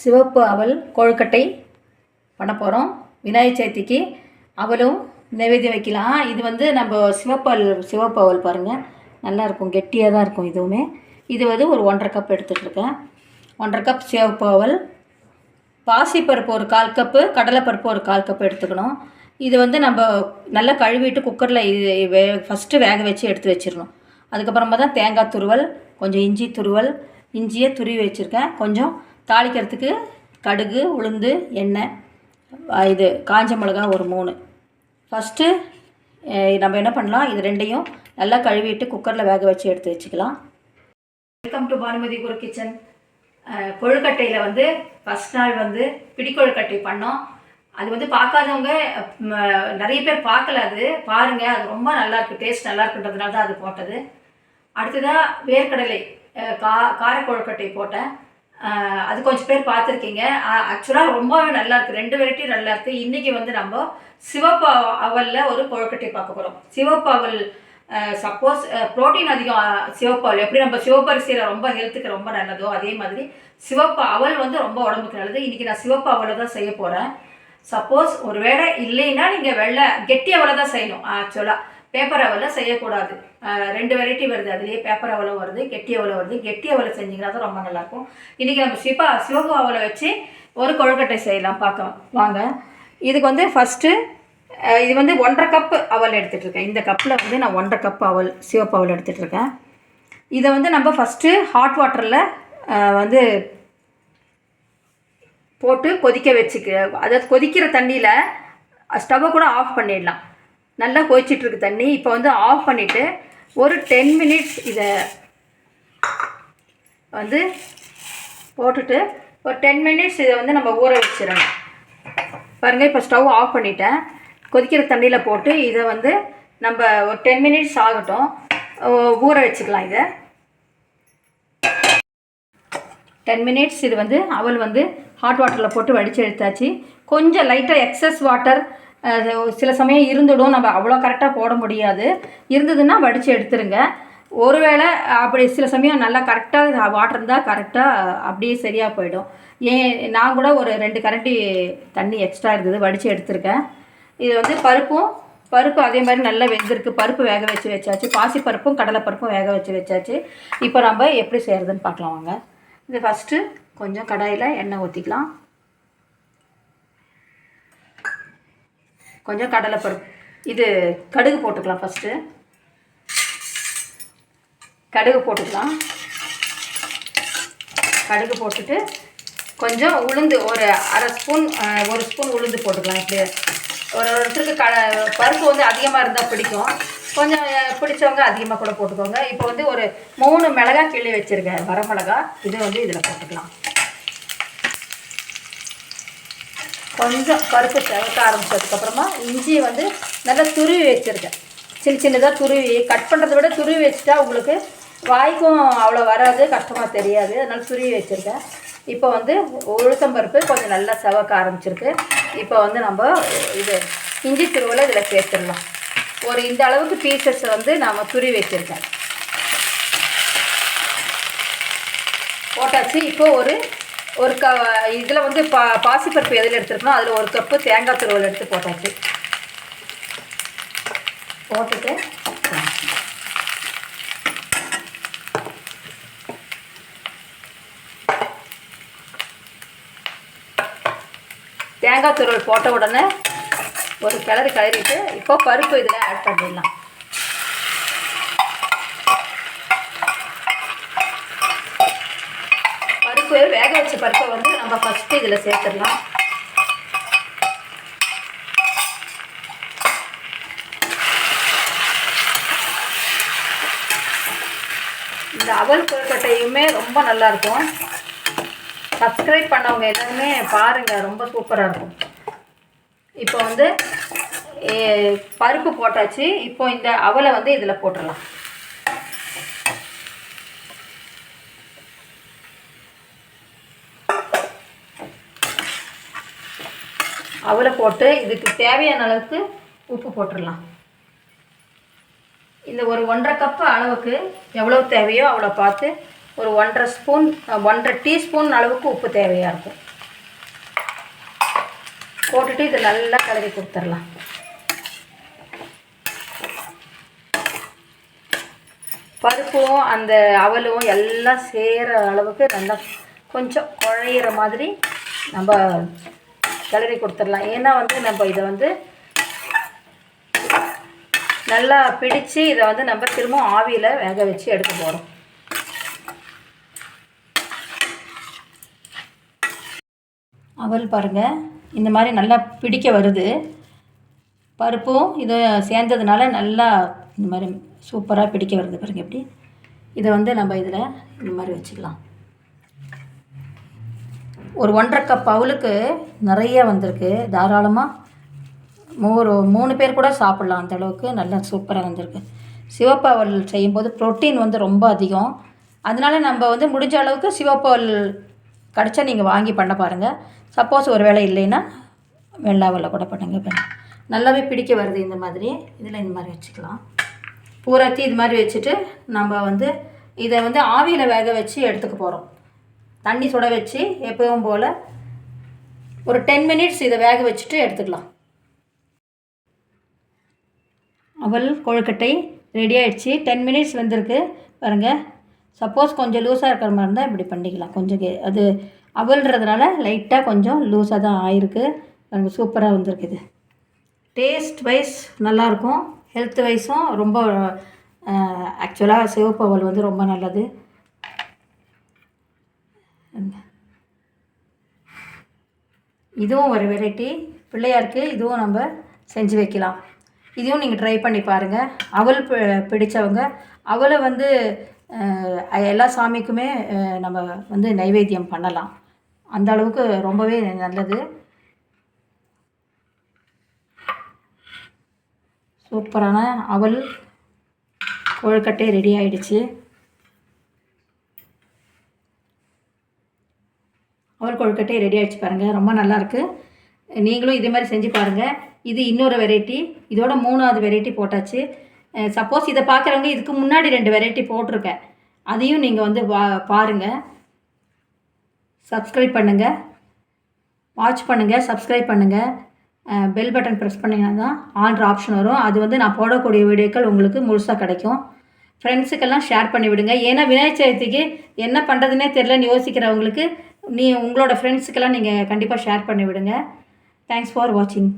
சிவப்பு அவல் கொழுக்கட்டை பண்ண போகிறோம் விநாயகர் சதுர்த்திக்கு அவலும் நைவேத்தியம் வைக்கலாம். இது வந்து நம்ம சிவப்பு அவல் சிவப்பு அவல் பாருங்கள் நல்லாயிருக்கும் கெட்டியாக தான் இருக்கும் இதுவுமே இது வந்து ஒரு ஒன்றரை கப் எடுத்துகிட்ருக்கேன் ஒன்றரை கப் சிவப்பு அவல். பாசிப்பருப்பு ஒரு கால் கப்பு கடலைப்பருப்பு ஒரு கால் கப்பு எடுத்துக்கணும். இது வந்து நம்ம நல்லா கழுவிட்டு குக்கரில் இது வே ஃபஸ்ட்டு வேக வச்சு எடுத்து வச்சிடணும். அதுக்கப்புறமா தான் தேங்காய் துருவல் கொஞ்சம் இஞ்சி துருவல் இஞ்சியை துருவி வச்சுருக்கேன். கொஞ்சம் தாளிக்கிறதுக்கு கடுகு உளுந்து எண்ணெய் இது காஞ்ச மிளகா ஒரு மூணு. ஃபஸ்ட்டு நம்ம என்ன பண்ணலாம்? இது ரெண்டையும் நல்லா கழுவிட்டு குக்கரில் வேக வச்சு எடுத்து வச்சுக்கலாம். Welcome to Bhanumathi Guru kitchen கொழுக்கட்டையில் வந்து ஃபஸ்ட் நாள் வந்து பிடிக்கொழுக்கட்டை பண்ணோம். அது வந்து பார்க்காதவங்க நிறைய பேர் பார்க்கல அது. பாருங்கள் அது ரொம்ப நல்லாயிருக்கு டேஸ்ட் நல்லா இருக்குன்றதுனால தான் அது போட்டது. அடுத்ததாக வேர்க்கடலை கா காரக்கொழுக்கட்டை போட்டேன். அது கொஞ்சம் பேர் பார்த்துருக்கீங்க. ஆக்சுவலாக ரொம்பவே நல்லா இருக்குது ரெண்டு வெரைட்டி நல்லா இருக்குது இன்றைக்கி வந்து நம்ம சிவப்பு அவலில் ஒரு கொழுக்கட்டை பார்க்க போகிறோம் சிவப்பு அவல் சப்போஸ் புரோட்டீன் அதிகம் சிவப்பு அவல். எப்படி நம்ம சிவப்பரிசியில் ரொம்ப ஹெல்த்துக்கு ரொம்ப நல்லதோ அதே மாதிரி சிவப்பு அவல் வந்து ரொம்ப உடம்புக்கு நல்லது. இன்றைக்கி நான் சிவப்பு அவலை தான் செய்ய போகிறேன் சப்போஸ் ஒரு வேளை இல்லைன்னா நீங்கள் வெள்ளை கெட்டி அவலை தான் செய்யணும் ஆக்சுவலாக பேப்பர் அவலை செய்யக்கூடாது. ரெண்டு வெரைட்டி வருது. அதுலேயே பேப்பர் அவலை வருது கெட்டி அவலை வருது. கெட்டி அவலை செஞ்சிங்கன்னா தான் ரொம்ப நல்லாயிருக்கும். இன்றைக்கி நம்ம சிவா சிவகு அவலை வச்சு ஒரு கொழுக்கட்டை செய்யலாம். பார்க்கலாம். வாங்க. இதுக்கு வந்து ஃபஸ்ட்டு இது வந்து ஒன்றரை கப்பு அவல் எடுத்துகிட்டு இருக்கேன் இந்த கப்பில் வந்து நான் ஒன்றரை கப் அவல் சிவப்பு அவல் எடுத்துகிட்டு இருக்கேன் இதை வந்து நம்ம ஃபஸ்ட்டு ஹாட் வாட்டரில் வந்து போட்டு கொதிக்க வச்சுக்க அதாவது கொதிக்கிற தண்ணியில் ஸ்டவ்வை கூட ஆஃப் பண்ணிடலாம். நல்லா கொதிச்சிட்ருக்கு தண்ணி. இப்போ வந்து ஆஃப் பண்ணிவிட்டு ஒரு டென் மினிட்ஸ் இதை வந்து போட்டுட்டு ஒரு டென் மினிட்ஸ் இதை வந்து நம்ம ஊற வச்சிடணும். பாருங்கள் இப்போ ஸ்டவ் ஆஃப் பண்ணிட்டேன். கொதிக்கிற தண்ணியில் போட்டு இதை வந்து நம்ம ஒரு டென் மினிட்ஸ் ஆகட்டும். ஊற வச்சுக்கலாம் இதை. டென் மினிட்ஸ் இது வந்து அவள் வந்து ஹாட் வாட்டரில் போட்டு வடித்து எடுத்தாச்சு. கொஞ்சம் லைட்டாக எக்ஸஸ் வாட்டர் சில சமயம் இருந்துடும். நம்ம அவ்வளோ கரெக்டாக போட முடியாது. இருந்ததுன்னா வடித்து எடுத்துருங்க. ஒருவேளை அப்படி சில சமயம் நல்லா கரெக்டாக வாட்டர் இருந்தால் கரெக்டாக அப்படியே சரியாக போயிடும். ஏன் நான் கூட ஒரு ரெண்டு கரண்டி தண்ணி எக்ஸ்ட்ரா இருந்தது வடித்து எடுத்திருக்கேன். இது வந்து பருப்பும் பருப்பு அதே மாதிரி நல்லா வெந்திருக்கு. பருப்பு வேக வச்சு வச்சாச்சு. பாசி பருப்பும் கடலை பருப்பும் வேக வச்சு வச்சாச்சு. இப்போ நம்ம எப்படி செய்கிறதுன்னு பார்க்கலாம் வாங்க. இது ஃபஸ்ட்டு கொஞ்சம் கடாயில் எண்ணெய் ஊற்றிக்கலாம் கொஞ்சம் கடலை பருப்பு இது கடுகு போட்டுக்கலாம் ஃபஸ்ட்டு கடுகு போட்டுக்கலாம். கடுகு போட்டுட்டு கொஞ்சம் உளுந்து ஒரு அரை ஸ்பூன் ஒரு ஸ்பூன் உளுந்து போட்டுக்கலாம் இப்படி ஒரு ஒருத்தருக்கு க பருப்பு வந்து அதிகமாக இருந்தால் பிடிக்கும். கொஞ்சம் பிடிச்சவங்க அதிகமாக கூட போட்டுக்கோங்க. இப்போ வந்து ஒரு மூணு மிளகா கிள்ளி வச்சுருக்கேன் வரமிளகா இது வந்து இதில் போட்டுக்கலாம். கொஞ்சம் பருப்பு செவக்க ஆரம்பித்ததுக்கப்புறமா இஞ்சியை வந்து நல்லா துருவி வச்சுருக்கேன். சின்ன சின்னதாக துருவி கட் பண்ணுறத விட துருவி வச்சுட்டா உங்களுக்கு வாய்க்கும் அவ்வளோ வராது கஷ்டமாக தெரியாது. அதனால் துருவி வச்சுருக்கேன். இப்போ வந்து உளுத்தம்பருப்பு கொஞ்சம் நல்லா செவக்க ஆரம்பிச்சிருக்கு. இப்போ வந்து நம்ம இது இஞ்சி துருவலை இதில் சேர்த்துடலாம். ஒரு இந்த அளவுக்கு பீசஸ் வந்து நாம் துருவி வச்சுருக்கேன். போட்டாச்சு. இப்போ ஒரு ஒரு க இதில் வந்து பா பாசிப்பருப்பு எதில் எடுத்துருக்கணும் அதில் ஒரு கப்பு தேங்காய் துருவல் எடுத்து போட்டாச்சு போட்டுட்டு தேங்காய் துருவல் போட்ட உடனே ஒரு கிளறி கிளறிட்டு இப்போ பருப்பு இதில் ஆட் பண்ணிடலாம் பருப்பு வேக வச்ச பருப்பை வந்து நம்ம ஃபஸ்ட்டு இதில் சேர்த்துடலாம். இந்த அவல் கொழுக்கட்டையுமே ரொம்ப நல்லா இருக்கும். சப்ஸ்கிரைப் பண்ணவங்க எல்லாருமே பாருங்கள் ரொம்ப சூப்பராக இருக்கும். இப்போ வந்து பருப்பு போட்டாச்சு. இப்போ இந்த அவலை வந்து இதில் போட்டுடலாம். அவலை போட்டு இதுக்கு தேவையான அளவுக்கு உப்பு போட்டுடலாம். இந்த ஒரு ஒன்றரை கப்பு அளவுக்கு எவ்வளோ தேவையோ அவ்வளோ பார்த்து ஒரு ஒன்றரை ஸ்பூன் ஒன்றரை டீஸ்பூன் அளவுக்கு உப்பு தேவையாக இருக்கும். போட்டுட்டு இது நல்லா கலரி கொடுத்துடலாம். பருப்பும் அந்த அவலும் எல்லாம் சேர அளவுக்கு நல்லா கொஞ்சம் குழையிற மாதிரி நம்ம கிளறி கொடுத்துடலாம். ஏன்னா வந்து நம்ம இதை வந்து நல்லா பிடித்து இதை வந்து நம்ம திரும்ப ஆவியில் வேக வச்சு எடுக்க போகிறோம் அவல் பாருங்கள் இந்த மாதிரி நல்லா பிடிக்க வருது. பருப்பும் இது சேர்ந்ததுனால நல்லா இந்த மாதிரி சூப்பராக பிடிக்க வருது பாருங்கள் எப்படி. இதை வந்து நம்ம இதில் இந்த மாதிரி வச்சுக்கலாம். ஒரு ஒன்றரை கப் அவலுக்கு நிறைய வந்திருக்கு. தாராளமாக மூ மூணு பேர் கூட சாப்பிட்லாம். அந்த அளவுக்கு நல்லா சூப்பராக வந்திருக்கு. சிவப்பாவல் செய்யும்போது ப்ரோட்டீன் வந்து ரொம்ப அதிகம். அதனால நம்ம வந்து முடிஞ்ச அளவுக்கு சிவப்பாவல் கிடச்சா நீங்கள் வாங்கி பண்ண பாருங்கள் சப்போஸ் ஒரு வேளை இல்லைன்னா வெள்ளாவில் கூட பண்ணுங்க நல்லாவே பிடிக்க வருது இந்த மாதிரி. இதில் இந்த மாதிரி வச்சுக்கலாம். பூராத்தி இது மாதிரி வச்சுட்டு நம்ம வந்து இதை வந்து ஆவியில் வேக வச்சு எடுத்துக்க போகிறோம் தண்ணி சுட வச்சு எப்பவும் போல் ஒரு டென் மினிட்ஸ் இதை வேக வச்சுட்டு எடுத்துக்கலாம். அவல் கொழுக்கட்டை ரெடி ஆகிடுச்சு டென் மினிட்ஸ் வந்திருக்கு. பாருங்கள் சப்போஸ் கொஞ்சம் லூஸாக இருக்கிற மாதிரி இருந்தால் இப்படி பண்ணிக்கலாம். கொஞ்சம் கே- அது அவல்ன்றதுனால லைட்டாக கொஞ்சம் லூஸாக தான் ஆயிருக்கு. பாருங்கள் சூப்பராக வந்திருக்கு இது. டேஸ்ட் வைஸ் நல்லாயிருக்கும் ஹெல்த் வைஸும் ரொம்ப ஆக்சுவலாக சிவப்பு அவல் வந்து ரொம்ப நல்லது. இதுவும் ஒரு வெரைட்டி பிள்ளையாருக்கு இதுவும் நம்ம செஞ்சு வைக்கலாம். இதையும் நீங்கள் ட்ரை பண்ணி பாருங்கள் அவல் பி- அவளை வந்து எல்லா சாமிக்குமே நம்ம வந்து நைவேத்தியம் பண்ணலாம். அந்த அளவுக்கு ரொம்பவே நல்லது. சூப்பரான அவல் கொழுக்கட்டை ரெடி ஆயிடுச்சு. அவல் கொழுக்கட்டை ரெடி ஆகிடுச்சு பாருங்கள் ரொம்ப நல்லாயிருக்கு நீங்களும் இதே மாதிரி செஞ்சு பாருங்கள் இது இன்னொரு வெரைட்டி இதோட மூணாவது வெரைட்டி போட்டாச்சு. சப்போஸ் இதை பார்க்குறவங்க இதுக்கு முன்னாடி ரெண்டு வெரைட்டி போட்டிருக்கேன் அதையும் நீங்கள் வந்து வா பாருங்கள் சப்ஸ்கிரைப் பண்ணுங்கள் வாட்ச் பண்ணுங்கள் சப்ஸ்கிரைப் பண்ணுங்கள் பெல் பட்டன் ப்ரெஸ் பண்ணிங்கன்னா தான் ஆல்ட்ரு ஆப்ஷன் வரும். அது வந்து நான் போடக்கூடிய வீடியோக்கள் உங்களுக்கு முழுசாக கிடைக்கும். ஃப்ரெண்ட்ஸுக்கெல்லாம் ஷேர் பண்ணி விடுங்க. ஏன்னா விநாயகர் சதுர்த்திக்கு என்ன பண்ணுறதுனே தெரிலன்னு யோசிக்கிறவங்களுக்கு நீ உங்களோட ஃப்ரெண்ட்ஸுக்கெல்லாம் நீங்கள் கண்டிப்பாக ஷேர் பண்ணி விடுங்க தேங்க்ஸ் ஃபார் வாட்சிங்